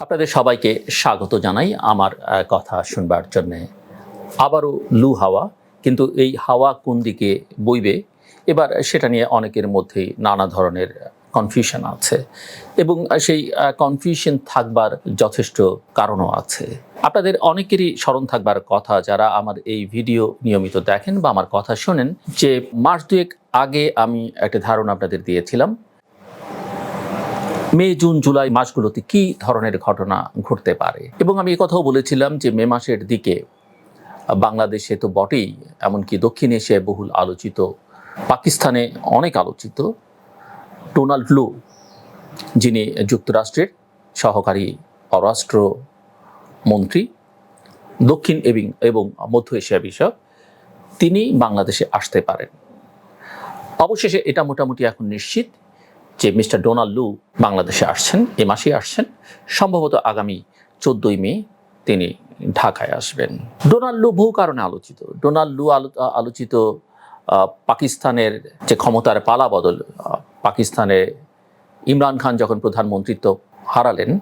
আপনাদের সবাইকে স্বাগত জানাই আমার কথা শুনবার জন্যে। আবারও লু হাওয়া, কিন্তু এই হাওয়া কোন দিকে বইবে? এবার সেটা নিয়ে অনেকের মধ্যেই নানা ধরনের কনফিউশন আছে এবং সেই কনফিউশন থাকবার যথেষ্ট কারণও আছে। আপনাদের অনেকেরই স্মরণ থাকবার কথা যারা আমার এই ভিডিও নিয়মিত দেখেন বা আমার কথা শোনেন যে মাস দুয়েক আগে আমি একটা ধারণা আপনাদের দিয়েছিলাম মে, জুন, জুলাই মাসগুলোতে কি ধরনের ঘটনা ঘটতে পারে? এবং আমি কথাও বলেছিলাম যে মে মাসের দিকে বাংলাদেশে তো বটেই, এমনকি দক্ষিণ এশিয়ায় বহুল আলোচিত, পাকিস্তানে অনেক আলোচিত ডোনাল্ড লু, যিনি যুক্তরাষ্ট্রের সহকারী পররাষ্ট্র মন্ত্রী, দক্ষিণ এবং এবং মধ্য এশিয়া বিষয়ক, তিনি বাংলাদেশে আসতে পারেন। অবশেষে এটা মোটামুটি এখন নিশ্চিত যে মিস্টার ডোনাল্ড লু বাংলাদেশে আসছেন, এ মাসেই আসছেন, সম্ভবত আগামী চোদ্দই মে তিনি ঢাকায় আসবেন। ডোনাল্ড লু বহু কারণে আলোচিত। ডোনাল্ড লু আলো- আলোচিত পাকিস্তানের যে ক্ষমতার পালা বদল পাকিস্তানে ইমরান খান যখন প্রধানমন্ত্রিত্ব হারালেন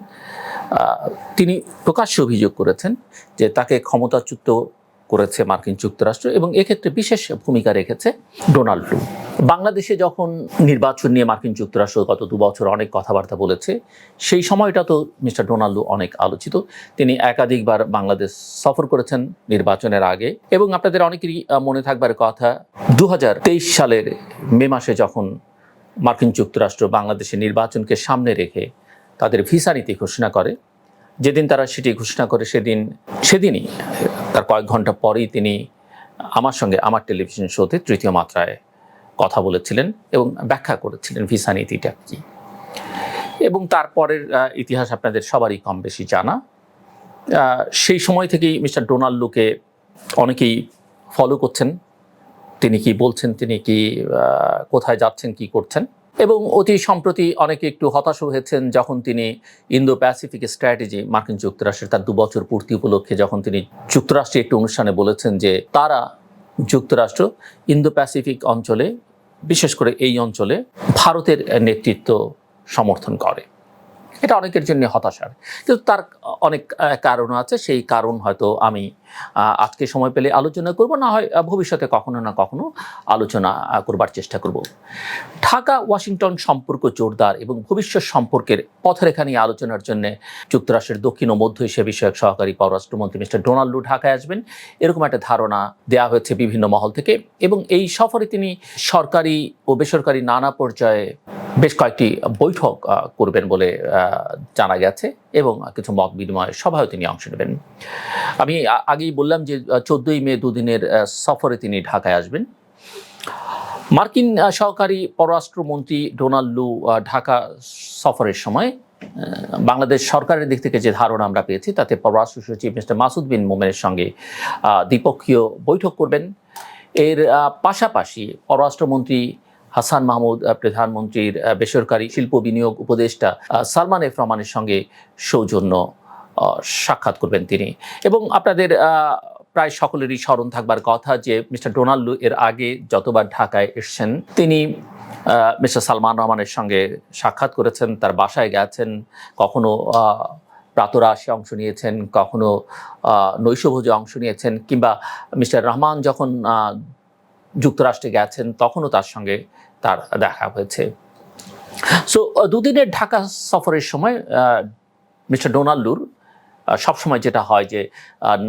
তিনি প্রকাশ্যে অভিযোগ করেছেন যে তাকে ক্ষমতাচ্যুত করেছে মার্কিন যুক্তরাষ্ট্র এবং এক্ষেত্রে বিশেষ ভূমিকা রেখেছে ডোনাল্ড ট্রাম্প। বাংলাদেশে যখন নির্বাচন নিয়ে মার্কিন যুক্তরাষ্ট্র গত দু বছর অনেক কথাবার্তা বলেছে, সেই সময়টা তো মিস্টার ডোনাল্ডো অনেক আলোচিত। তিনি একাধিকবার বাংলাদেশ সফর করেছেন নির্বাচনের আগে এবং আপনাদের অনেকেরই মনে থাকবার কথা দু হাজার তেইশ সালের মে মাসে যখন মার্কিন যুক্তরাষ্ট্র বাংলাদেশের নির্বাচনকে সামনে রেখে তাদের ভিসা নীতি ঘোষণা করে, যেদিন তারা সেটি ঘোষণা করে সেদিন, সেদিনই তার কয়েক ঘণ্টা পরেই তিনি আমার সঙ্গে আমার টেলিভিশন শোতে তৃতীয় মাত্রায় কথা বলেছিলেন এবং ব্যাখ্যা করেছিলেন ভিসা নীতিটা কি। এবং তারপরের ইতিহাস আপনাদের সবারই কম বেশি জানা। সেই সময় থেকেই মিস্টার ডোনাল্ডোকে অনেকেই ফলো করছেন। তিনি কি বলছেন, তিনি কি কোথায় যাচ্ছেন, কি করছেন। এবং অতি সম্প্রতি অনেকে একটু হতাশ হয়েছেন যখন তিনি ইন্দো প্যাসিফিক স্ট্র্যাটেজি মার্কিন যুক্তরাষ্ট্রের তার দুবছর পূর্তি উপলক্ষে যখন তিনি যুক্তরাষ্ট্রে একটি অনুষ্ঠানে বলেছেন যে তারা যুক্তরাষ্ট্র ইন্দো প্যাসিফিক অঞ্চলে, বিশেষ করে এই অঞ্চলে ভারতের নেতৃত্ব সমর্থন করে। এটা অনেকের জন্য হতাশার। কিন্তু তার অনেক কারণ আছে। সেই কারণ হয়তো আমি আজকে সময় পেলে আলোচনা করব। না হয় ভবিষ্যতে কখনো না কখনো আলোচনা করবার চেষ্টা করব। ঢাকা, ওয়াশিংটন সম্পর্ক জোরদার এবং ভবিষ্যৎ সম্পর্কের পথরেখা নিয়ে আলোচনার জন্য যুক্তরাষ্ট্রের দক্ষিণ ও মধ্য এশিয়া বিষয়ক সহকারী পররাষ্ট্রমন্ত্রী মিস্টার ডোনাল্ডো ঢাকায় আসবেন। এরকম একটা ধারণা দেওয়া হয়েছে বিভিন্ন মহল থেকে এবং এই সফরে তিনি সরকারি ও বেসরকারি নানা পর্যায়ে বেশ কয়েকটি বৈঠক করবেন বলে জানা গেছে এবং কিছু মত বিনিময় সভায় তিনি অংশ নেবেন। আমি আগেই বললাম যে চোদ্দই মে দুদিনের সফরে তিনি ঢাকায় আসবেন। মার্কিন সহকারী পররাষ্ট্রমন্ত্রী ডোনাল্ড লু ঢাকা সফরের সময় বাংলাদেশ সরকারের দিক থেকে যে ধারণা আমরা পেয়েছি, তাতে পররাষ্ট্র সচিব মিস্টার মাসুদ বিন মোমেনের সঙ্গে দ্বিপক্ষীয় বৈঠক করবেন। এর পাশাপাশি পররাষ্ট্রমন্ত্রী হাসান মাহমুদ প্রধানমন্ত্রীর বেসরকারি শিল্প বিনিয়োগ উপদেষ্টা সালমান এফ রহমানের সঙ্গে সৌজন্য সাক্ষাৎ করবেন তিনি। এবং আপনাদের প্রায় সকলেরই স্মরণ থাকবার কথা যে মিস্টার ডোনাল্ডো এর আগে যতবার ঢাকায় এসেছেন, তিনি মিস্টার সালমান রহমানের সঙ্গে সাক্ষাৎ করেছেন, তার বাসায় গেছেন, কখনো প্রাতরাশে অংশ নিয়েছেন, কখনো নৈশভোজে অংশ নিয়েছেন, কিংবা মিস্টার রহমান যখন যুক্তরাষ্ট্রে গেছেন, তখনও তার সঙ্গে তার দেখা হয়েছে। সো দুদিনের ঢাকা সফরের সময় মিস্টার ডোনাল্ডুর সবসময় যেটা হয় যে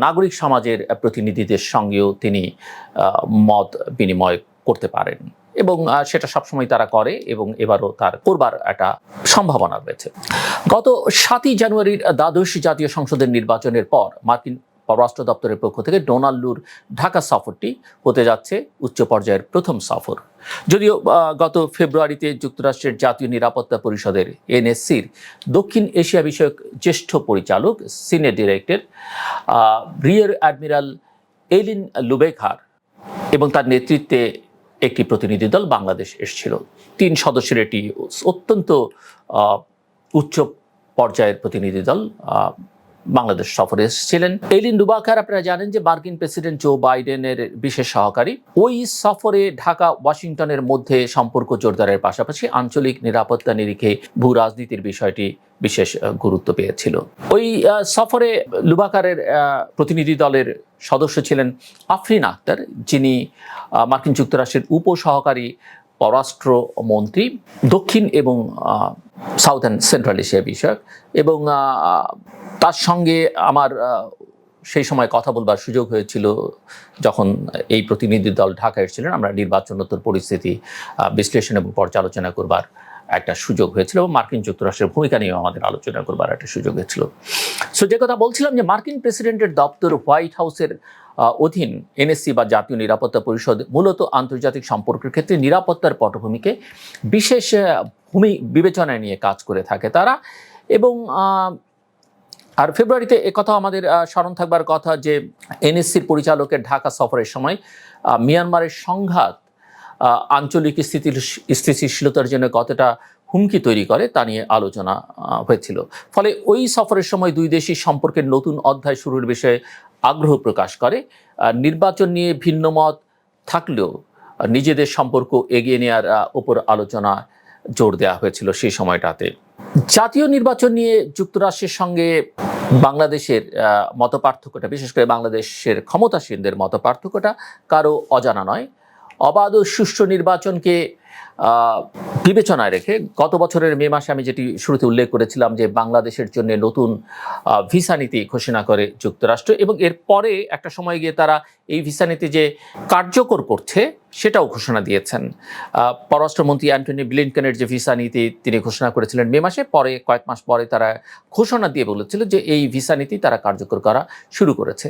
নাগরিক সমাজের প্রতিনিধিদের সঙ্গেও তিনি মত বিনিময় করতে পারেন এবং সেটা সবসময় তারা করে এবং এবারও তার করবার একটা সম্ভাবনা রয়েছে। গত সাতই জানুয়ারির দ্বাদশ জাতীয় সংসদের নির্বাচনের পর মার্কিন পররাষ্ট্র দপ্তরের পক্ষ থেকে ডোনাল্ডুর ঢাকা সফরটি হতে যাচ্ছে উচ্চ পর্যায়ের প্রথম সফর। যদিও গত ফেব্রুয়ারিতে যুক্তরাষ্ট্রের জাতীয় নিরাপত্তা পরিষদের এনএসসির দক্ষিণ এশিয়া বিষয়ক জ্যেষ্ঠ পরিচালক, senior director rear admiral Eileen Laubacher এবং তার নেতৃত্বে একটি প্রতিনিধি দল বাংলাদেশ এসেছিল। তিন সদস্যের এটি অত্যন্ত উচ্চ পর্যায়ের প্রতিনিধি দল বাংলাদেশ সফরে এসেছিলেন। এলিন ডুবাকার, আপনারা জানেন যে মার্কিন প্রেসিডেন্ট জো বাইডেনের বিশেষ সহকারী। ওই সফরে ঢাকা, ওয়াশিংটনের মধ্যে সম্পর্ক জোরদারের পাশাপাশি আঞ্চলিক নিরাপত্তা নিরিখে ভূ রাজনীতির বিষয়টি বিশেষ গুরুত্ব পেয়েছিল। ওই সফরে লুবাকারের প্রতিনিধি দলের সদস্য ছিলেন আফরিন আক্তার যিনি মার্কিন যুক্তরাষ্ট্রের উপসহকারী পররাষ্ট্র মন্ত্রী দক্ষিণ এবং সাউথ সাউথার্ন সেন্ট্রাল এশিয়া বিষয়ক এবং তার সঙ্গে আমার সেই সময় কথা বলবার সুযোগ হয়েছিল যখন এই প্রতিনিধি দল ঢাকায় এসেছিলেন। আমরা নির্বাচনোত্তর পরিস্থিতি বিশ্লেষণ এবং পর্যালোচনা করবার একটা সুযোগ হয়েছিল এবং মার্কিন যুক্তরাষ্ট্রের ভূমিকা নিয়েও আমাদের আলোচনা করবার একটা সুযোগ হয়েছিল। সো যে কথা বলছিলাম যে মার্কিন প্রেসিডেন্টের দপ্তর হোয়াইট হাউসের অধীন এনএসসি বা জাতীয় নিরাপত্তা পরিষদ মূলত আন্তর্জাতিক সম্পর্কের ক্ষেত্রে নিরাপত্তার পটভূমিকে বিশেষ ভূমি বিবেচনায় নিয়ে কাজ করে থাকে তারা এবং আর ফেব্রুয়ারিতে কথা আমাদের স্মরণ থাকবার কথা যে এনএসসির পরিচালকের ঢাকা সফরের সময় মিয়ানমারের সংঘাত আঞ্চলিক স্থিতির স্থিতিশীলতার জন্য কতটা হুমকি তৈরি করে তা নিয়ে আলোচনা হয়েছিল। ফলে ওই সফরের সময় দুই দেশই সম্পর্কের নতুন অধ্যায় শুরুর বিষয়ে আগ্রহ প্রকাশ করে। নির্বাচন নিয়ে ভিন্ন মত থাকলেও নিজেদের সম্পর্ক এগিয়ে নেওয়ার ওপর আলোচনা জোর দেওয়া হয়েছিল সেই সময়টাতে। জাতীয় নির্বাচন নিয়ে যুক্তরাষ্ট্রের সঙ্গে বাংলাদেশের মত পার্থক্যটা বিশেষ করে বাংলাদেশের ক্ষমতাসীনদের মত পার্থক্যটা কারও অজানা নয়। অবাধ সুষ্ঠু নির্বাচনকে বিবেচনায় রেখে গত বছরের মে মাসে আমি যেটি শুরুতে উল্লেখ করেছিলাম যে বাংলাদেশের জন্য নতুন ভিসা নীতি ঘোষণা করে যুক্তরাষ্ট্র এবং এর পরে একটা সময় গিয়ে তারা এই ভিসা নীতি যে কার্যকর করছে সেটাও ঘোষণা দিয়েছেন। পররাষ্ট্রমন্ত্রী অ্যান্টনি ব্লিনকেনের যে ভিসা নীতি তিনি ঘোষণা করেছিলেন মে মাসে, পরে কয়েক মাস পরে তারা ঘোষণা দিয়ে বলেছিল যে এই ভিসা নীতি তারা কার্যকর করা শুরু করেছে।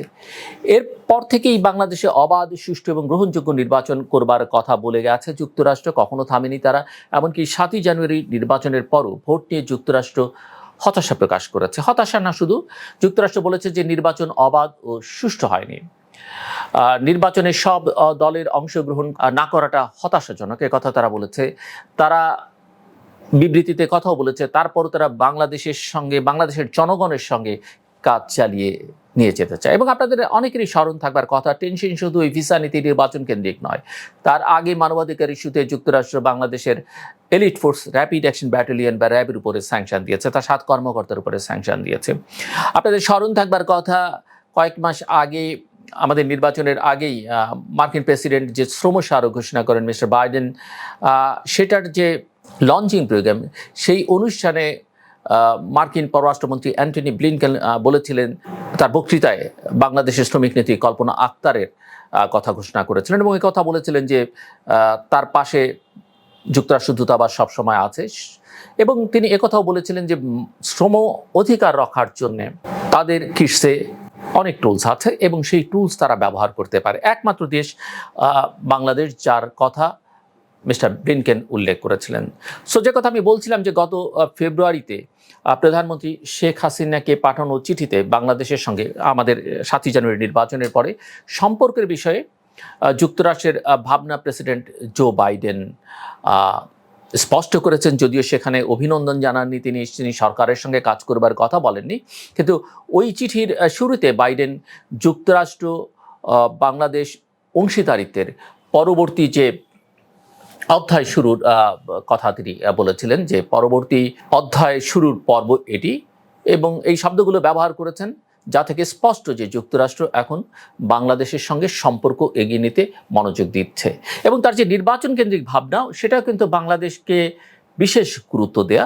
এরপর থেকেই বাংলাদেশে অবাধ, সুষ্ঠু এবং গ্রহণযোগ্য নির্বাচন করবার কথা বলে গেছে যুক্তরাষ্ট্র। কখনো থামেনি তারা, এমনকি সাতই জানুয়ারি নির্বাচনের পরও ভোট নিয়ে যুক্তরাষ্ট্র হতাশা প্রকাশ করেছে। হতাশা না শুধু, যুক্তরাষ্ট্র বলেছে যে নির্বাচন অবাধ ও সুষ্ঠু হয়নি। নির্বাচনে সব দলের অংশগ্রহণ না করাটা হতাশাজনক কথা তারা বলেছে। তারা বিবৃতিতে কথাও বলেছে, তারপরও তারা বাংলাদেশের সঙ্গে, বাংলাদেশের জনগণের সঙ্গে কাজ চালিয়ে নিয়ে যেতে চায়। এবং আপনাদের অনেকেরই স্মরণ থাকবার কথা, টেনশন শুধু এই ভিসা নীতি নির্বাচন কেন্দ্রিক নয়। তার আগে মানবাধিকার ইস্যুতে যুক্তরাষ্ট্র বাংলাদেশের elite force rapid action battalion বা র্যাবের উপরে স্যাংশন দিয়েছে তার সাত কর্মকর্তার উপরে স্যাংশন দিয়েছে। আপনাদের স্মরণ থাকবার কথা, কয়েক মাস আগে, আমাদের নির্বাচনের আগেই মার্কিন প্রেসিডেন্ট যে শ্রম স্মারক ঘোষণা করেন মিস্টার বাইডেন সেটার যে লঞ্চিং প্রোগ্রাম, সেই অনুষ্ঠানে মার্কিন পররাষ্ট্রমন্ত্রী অ্যান্টনি ব্লিনকেন বলেছিলেন তার বক্তৃতায় বাংলাদেশের শ্রমিক নেত্রী কল্পনা আক্তারের কথা ঘোষণা করেছিলেন এবং কথা বলেছিলেন যে তার পাশে যুক্তরাষ্ট্র দূতাবাস সবসময় আছে। এবং তিনি একথাও বলেছিলেন যে শ্রম অধিকার রক্ষার জন্য তাদের কিসে অনেক টুলস আছে এবং সেই টুলস তারা ব্যবহার করতে পারে। একমাত্র দেশ বাংলাদেশ যার কথা মিস্টার ব্লিনকেন উল্লেখ করেছিলেন। সো যে কথা আমি বলছিলাম যে গত ফেব্রুয়ারিতে প্রধানমন্ত্রী শেখ হাসিনাকে পাঠানো চিঠিতে বাংলাদেশের সঙ্গে, আমাদের সাতই জানুয়ারি নির্বাচনের পরে সম্পর্কের বিষয়ে যুক্তরাষ্ট্রের ভাবনা প্রেসিডেন্ট জো বাইডেন স্পষ্ট করেছেন। যদিও সেখানে অভিনন্দন জানাননি তিনি তিনি সরকারের সঙ্গে কাজ করবার কথা বলেননি। কিন্তু ওই চিঠির শুরুতে বাইডেন যুক্তরাষ্ট্র বাংলাদেশ অংশীদারিত্বের পরবর্তী যে অধ্যায় শুরুর কথা তিনি বলেছিলেন যে পরবর্তী অধ্যায় শুরুর পর্ব এটি এবং এই শব্দগুলো ব্যবহার করেছেন যা থেকে স্পষ্ট যে যুক্তরাষ্ট্র এখন বাংলাদেশের সঙ্গে সম্পর্ক এগিয়ে নিতে মনোযোগ দিচ্ছে। এবং তার যে নির্বাচন কেন্দ্রিক ভাবনা সেটাও কিন্তু বাংলাদেশকে বিশেষ গুরুত্ব দেয়া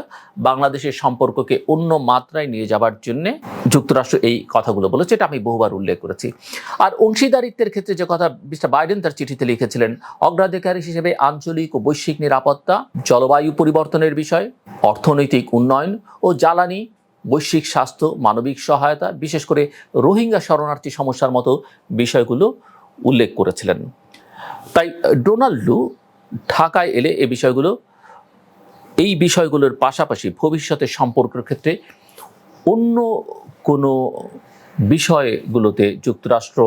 বাংলাদেশের সম্পর্ককে অন্য মাত্রায় নিয়ে যাবার জন্য যুক্তরাষ্ট্র এই কথাগুলো বলেছে, এটা আমি বহুবার উল্লেখ করেছি। আর অংশীদারিত্বের ক্ষেত্রে যে কথা মিস্টার বাইডেন তার চিঠিতে লিখেছিলেন, অগ্রাধিকার হিসেবে আঞ্চলিক ও বৈশ্বিক নিরাপত্তা, জলবায়ু পরিবর্তনের বিষয়, অর্থনৈতিক উন্নয়ন ও জ্বালানি, বৈশ্বিক স্বাস্থ্য, মানবিক সহায়তা, বিশেষ করে রোহিঙ্গা শরণার্থী সমস্যার মতো বিষয়গুলো উল্লেখ করেছিলেন। তাই ডোনাল্ড লু ঢাকায় এলে এ বিষয়গুলো এই বিষয়গুলোর পাশাপাশি ভবিষ্যতের সম্পর্কের ক্ষেত্রে অন্য কোনো বিষয়গুলোতে যুক্তরাষ্ট্র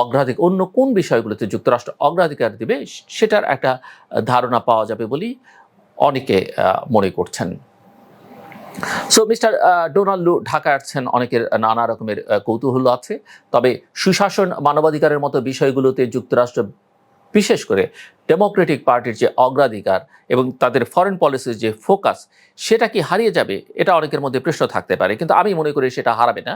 অগ্রাধিকার অন্য কোন বিষয়গুলোতে যুক্তরাষ্ট্র অগ্রাধিকার দেবে, সেটার একটা ধারণা পাওয়া যাবে বলেই অনেকে মনে করছেন। সো মিস্টার ডোনাল্ড ঢাকা আসছেন, অনেকের নানা রকমের কৌতূহল আছে। তবে সুশাসন, মানবাধিকারের মতো বিষয়গুলোতে যুক্তরাষ্ট্র বিশেষ করে ডেমোক্রেটিক পার্টির যে অগ্রাধিকার এবং তাদের ফরেন পলিসির যে ফোকাস সেটা কি হারিয়ে যাবে? এটা অনেকের মধ্যে প্রশ্ন থাকতে পারে, কিন্তু আমি মনে করি সেটা হারাবে না।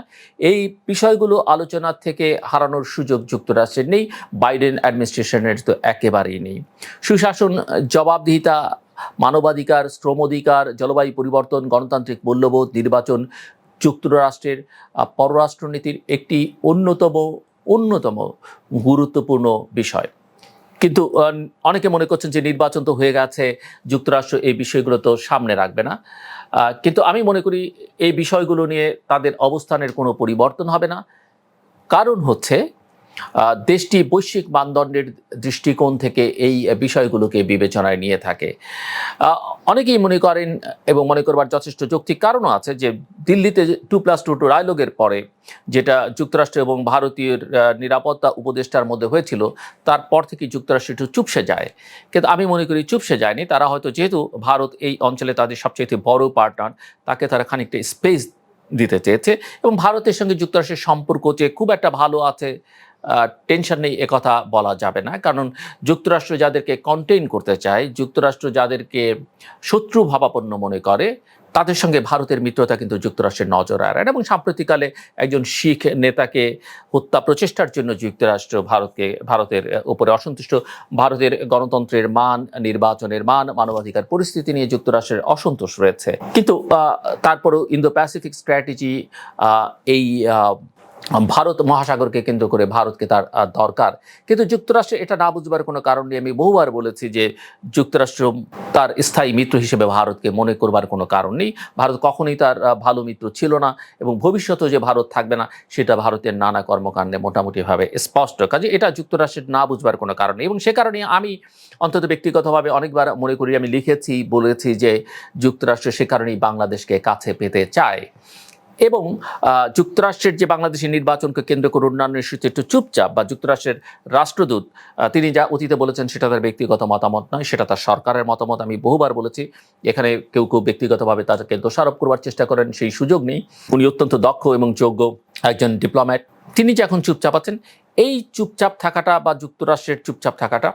এই বিষয়গুলো আলোচনার থেকে হারানোর সুযোগ যুক্তরাষ্ট্রের নেই বাইডেন অ্যাডমিনিস্ট্রেশনের তো একেবারেই নেই। সুশাসন জবাবদিহিতা, মানবাধিকার শ্রম অধিকার জলবায়ু পরিবর্তন, গণতান্ত্রিক মূল্যবোধ, নির্বাচন, যুক্তরাষ্ট্রের পররাষ্ট্রনীতির একটি অন্যতম অন্যতম গুরুত্বপূর্ণ বিষয়। কিন্তু অনেকে মনে করছেন যে নির্বাচন তো হয়ে গেছে, যুক্তরাষ্ট্র এই বিষয়গুলো তো সামনে রাখবে না। কিন্তু আমি মনে করি এই বিষয়গুলো নিয়ে তাদের অবস্থানের কোনো পরিবর্তন হবে না। কারণ হচ্ছে দেশটি বৈশ্বিক মানদণ্ডের দৃষ্টিকোণ থেকে এই বিষয়গুলোকে বিবেচনায় নিয়ে থাকে। অনেকেই মনে করেন এবং মনে করবার যথেষ্ট যৌক্তিক কারণও আছে যে দিল্লিতে টু প্লাস টু টু ডায়লগের পরে যেটা যুক্তরাষ্ট্র এবং ভারতীয় নিরাপত্তা উপদেষ্টার মধ্যে হয়েছিল, তারপর থেকে যুক্তরাষ্ট্র একটু চুপসে যায়। কিন্তু আমি মনে করি চুপসে যায়নি, তারা হয়তো যেহেতু ভারত এই অঞ্চলে তাদের সবচেয়ে বড় পার্টনার তাকে তারা খানিকটা স্পেস দিতে চেয়েছে এবং ভারতের সঙ্গে যুক্তরাষ্ট্রের সম্পর্ক যে খুব একটা ভালো আছে টেনশন নেই একথা বলা যাবে না কারণ যুক্তরাষ্ট্র যাদেরকে কন্টেইন করতে চায়, যুক্তরাষ্ট্র যাদেরকে শত্রু ভাবাপন্ন মনে করে, তাদের সঙ্গে ভারতের মিত্রতা কিন্তু যুক্তরাষ্ট্রের নজর এড়ায় না। এবং সাম্প্রতিককালে একজন শিখ নেতাকে হত্যা প্রচেষ্টার জন্য যুক্তরাষ্ট্র ভারতকে, ভারতের উপরে অসন্তুষ্ট, ভারতের গণতন্ত্রের মান, নির্বাচনের মান, মানবাধিকার পরিস্থিতি নিয়ে যুক্তরাষ্ট্রের অসন্তোষ রয়েছে কিন্তু তারপরেও ইন্দো প্যাসিফিক স্ট্র্যাটেজি এই ভারত মহাসাগরকে কেন্দ্র করে ভারতকে তার দরকার। কিন্তু যুক্তরাষ্ট্রে এটা না বুঝবার কোনো কারণ নেই। আমি বহুবার বলেছি যে যুক্তরাষ্ট্র তার স্থায়ী মিত্র হিসেবে ভারতকে মনে করবার কোনো কারণ নেই। ভারত কখনোই তার ভালো মিত্র ছিল না এবং ভবিষ্যতেও যে ভারত থাকবে না, সেটা ভারতের নানা কর্মকাণ্ডে মোটামুটিভাবে স্পষ্ট। কাজে এটা যুক্তরাষ্ট্রের না বুঝবার কোনো কারণ নেই এবং সে কারণে আমি অন্তত ব্যক্তিগতভাবে অনেকবার মনে করি, আমি লিখেছি, বলেছি যে যুক্তরাষ্ট্র সে কারণেই বাংলাদেশকে কাছে পেতে চায়। এবং যুক্তরাষ্ট্রের যে বাংলাদেশের নির্বাচনকে কেন্দ্র করে অন্যান্য ইস্যুতে একটু চুপচাপ বা যুক্তরাষ্ট্রের রাষ্ট্রদূত তিনি যা অতীতে বলেছেন সেটা তার ব্যক্তিগত মতামত নয়, সেটা তার সরকারের মতামত। আমি বহুবার বলেছি, এখানে কেউ কেউ ব্যক্তিগতভাবে তাদেরকে দোষারোপ করবার চেষ্টা করেন, সেই সুযোগ নেই। উনি অত্যন্ত দক্ষ এবং যোগ্য একজন ডিপ্লোম্যাট। তিনি যে এখন চুপচাপ আছেন এই চুপচাপ থাকাটা বা যুক্তরাষ্ট্রের চুপচাপ থাকাটা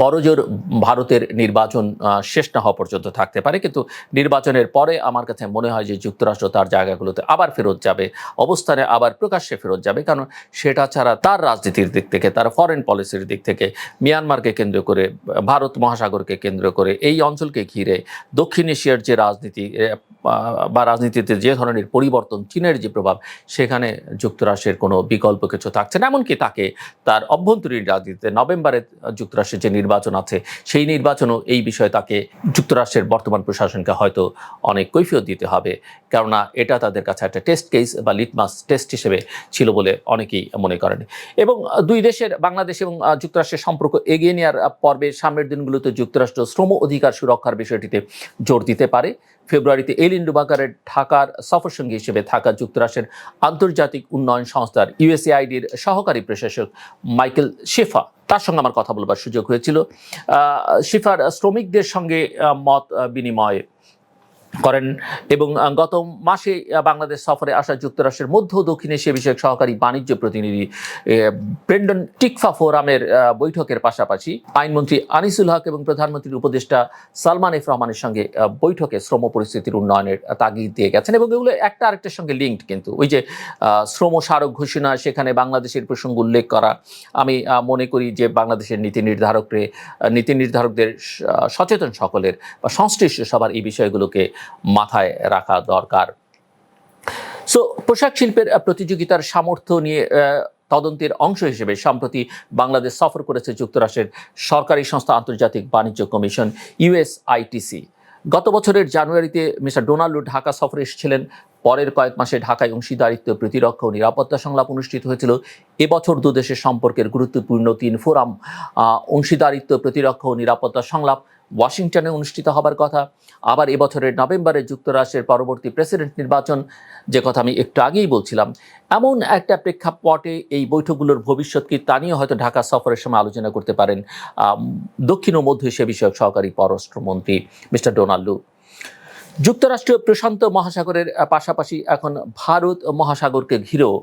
বড়জোর ভারতের নির্বাচন শেষ না হওয়া পর্যন্ত থাকতে পারে। কিন্তু নির্বাচনের পরে আমার কাছে মনে হয় যে যুক্তরাষ্ট্র তার জায়গাগুলোতে আবার ফেরত যাবে, অবস্থানে আবার প্রকাশ্যে ফেরত যাবে। কারণ সেটা ছাড়া তার রাজনীতির দিক থেকে, তার ফরেন পলিসির দিক থেকে, মিয়ানমারকে কেন্দ্র করে, ভারত মহাসাগরকে কেন্দ্র করে, এই অঞ্চলকে ঘিরে, দক্ষিণ এশিয়ার যে রাজনীতি বা রাজনীতিতে যে ধরনের পরিবর্তন, চীনের যে প্রভাব, সেখানে যুক্তরাষ্ট্রের কোনো বিকল্প কিছু থাকছে না। এমনকি তাকে তার অভ্যন্তরীণ রাজনীতিতে নভেম্বরে যুক্তরাষ্ট্রের যে নির্বাচন আছে, সেই নির্বাচনও এই বিষয়ে তাকে যুক্তরাষ্ট্রের বর্তমান প্রশাসনকে হয়তো অনেক কৈফিয়ত দিতে হবে। কেননা এটা তাদের কাছে একটা টেস্ট কেস বা লিটমাস টেস্ট হিসেবে ছিল বলে অনেকেই মনে করেন। এবং দুই দেশের, বাংলাদেশ এবং যুক্তরাষ্ট্রের সম্পর্ক এগিয়ে নেওয়ার পর্বে সামনের দিনগুলোতে যুক্তরাষ্ট্র শ্রম অধিকার সুরক্ষার বিষয়টিতে জোর দিতে পারে। ফেব্রুয়ারিতে এলিন ডুবাকারের ঢাকার সফরসঙ্গী হিসেবে থাকা যুক্তরাষ্ট্রের আন্তর্জাতিক উন্নয়ন সংস্থার ইউএসএআইডির সহকারী প্রশাসক মাইকেল শেফা তার সঙ্গে আমার কথা বলবার সুযোগ হয়েছিল। শেফার শ্রমিকদের সঙ্গে মত বিনিময় করেন। এবং গত মাসে বাংলাদেশ সফরে আসা যুক্তরাষ্ট্রের মধ্য দক্ষিণ এশিয়া বিষয়ক সহকারী বাণিজ্য প্রতিনিধি ব্রেন্ডন টিকফা ফোরামের বৈঠকের পাশাপাশি আইনমন্ত্রী আনিসুল হক এবং প্রধানমন্ত্রীর উপদেষ্টা সালমান এফ রহমানের সঙ্গে বৈঠকে শ্রম পরিস্থিতির উন্নয়নের তাগিদ দিয়ে গেছেন। এবং এগুলো একটা আরেকটার সঙ্গে লিঙ্কড কিন্তু। ওই যে শ্রম স্মারক ঘোষণা, সেখানে বাংলাদেশের প্রসঙ্গ উল্লেখ করা। আমি মনে করি যে বাংলাদেশের নীতি নির্ধারকরে নীতি নির্ধারকদের সচেতন সকলের বা সংশ্লিষ্ট সবার এই বিষয়গুলোকে মাথায় রাখা দরকার। সো পোশাক শিল্পের প্রতিযোগিতার সামর্থ্য নিয়ে তদন্তের অংশ হিসেবে সম্প্রতি বাংলাদেশ সফর করেছে যুক্তরাষ্ট্রের সরকারি সংস্থা আন্তর্জাতিক বাণিজ্য কমিশন ইউএসআইটিসি গত বছরের জানুয়ারিতে মিস্টার ডোনাল্ড ঢাকা সফরে এসেছিলেন পরের কয়েক মাসে ঢাকায় অংশীদারিত্ব, প্রতিরক্ষা ও নিরাপত্তা সংলাপ অনুষ্ঠিত হয়েছিল। এবছর দু দেশের সম্পর্কের গুরুত্বপূর্ণ তিন ফোরাম অংশীদারিত্ব, প্রতিরক্ষা ও নিরাপত্তা সংলাপ ওয়াশিংটনে অনুষ্ঠিত হবার কথা। আবার এবছরের নভেম্বরে যুক্তরাষ্ট্রের পরবর্তী প্রেসিডেন্ট নির্বাচন, যে কথা আমি একটু আগেই বলছিলাম। এমন একটা প্রেক্ষাপটে এই বৈঠকগুলোর ভবিষ্যৎ কি তা নিয়ে হয়তো ঢাকা সফরের সময় আলোচনা করতে পারেন দক্ষিণ ও মধ্য এশিয়া বিষয়ক সহকারী পররাষ্ট্রমন্ত্রী মিস্টার ডোনাল্ডু যুক্তরাষ্ট্র প্রশান্ত মহাসাগরের পাশাপাশি এখন ভারত মহাসাগরকে ঘিরেও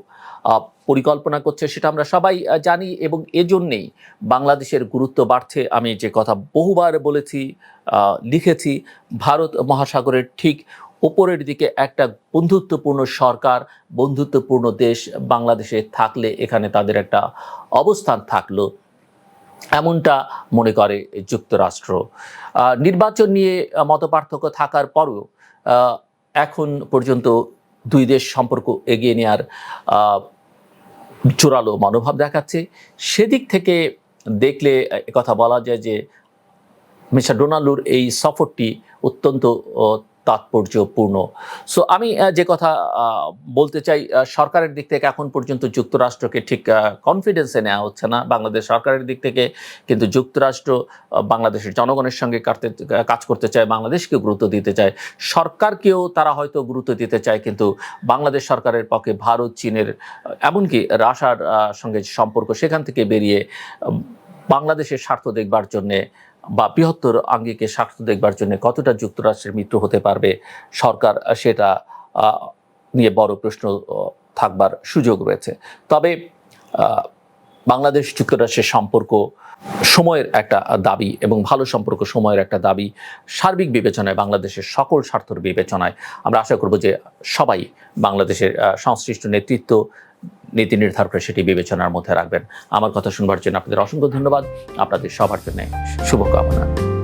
পরিকল্পনা করছে সেটা আমরা সবাই জানি এবং এজন্যেই বাংলাদেশের গুরুত্ব বাড়ছে। আমি যে কথা বহুবার বলেছি লিখেছি, ভারত মহাসাগরের ঠিক ওপরের দিকে একটা বন্ধুত্বপূর্ণ সরকার, বন্ধুত্বপূর্ণ দেশ বাংলাদেশে থাকলে এখানে তাদের একটা অবস্থান থাকল। এমনটা মনে করে যুক্তরাষ্ট্র। নির্বাচন নিয়ে মতপার্থক্য থাকার পরও এখন পর্যন্ত দুই দেশ সম্পর্ক এগিয়ে নেওয়ার জোরালো মনোভাব দেখাচ্ছে। সেদিক থেকে দেখলে কথা বলা যায় যে মিস্টার ডোনাল্ডুর এই সফরটি অত্যন্ত তাৎপর্যপূর্ণ। সো আমি যে কথা বলতে চাই সরকারের দিক থেকে এখন পর্যন্ত যুক্তরাষ্ট্রকে ঠিক কনফিডেন্সে নেওয়া হচ্ছে না। বাংলাদেশ সরকারের দিক থেকে কিন্তু যুক্তরাষ্ট্র বাংলাদেশের জনগণের সঙ্গে কাটতে, কাজ করতে চায় বাংলাদেশকে গুরুত্ব দিতে চায়। সরকারকেও তারা হয়তো গুরুত্ব দিতে চায়, কিন্তু বাংলাদেশ সরকারের পক্ষে ভারত, চীনের এমনকি রাশার সঙ্গে সম্পর্ক সেখান থেকে বেরিয়ে বাংলাদেশের স্বার্থ দেখবার জন্যে বা বৃহত্তর আঙ্গিকে স্বার্থ দেখবার জন্য কতটা যুক্তরাষ্ট্রের মিত্র হতে পারবে, সরকার সেটা নিয়ে বড় প্রশ্ন থাকবার সুযোগ রয়েছে। তবে বাংলাদেশ যুক্তরাষ্ট্রের সম্পর্ক সময়ের একটা দাবি এবং ভালো সম্পর্ক সময়ের একটা দাবি সার্বিক বিবেচনায়, বাংলাদেশের সকল স্বার্থর বিবেচনায়। আমরা আশা করব যে সবাই বাংলাদেশের সংশ্লিষ্ট নেতৃত্ব নীতি নির্ধারকরা সেটি বিবেচনার মধ্যে রাখবেন। আমার কথা শুনবার জন্য আপনাদের অসংখ্য ধন্যবাদ। আপনাদের সবার জন্য শুভকামনা।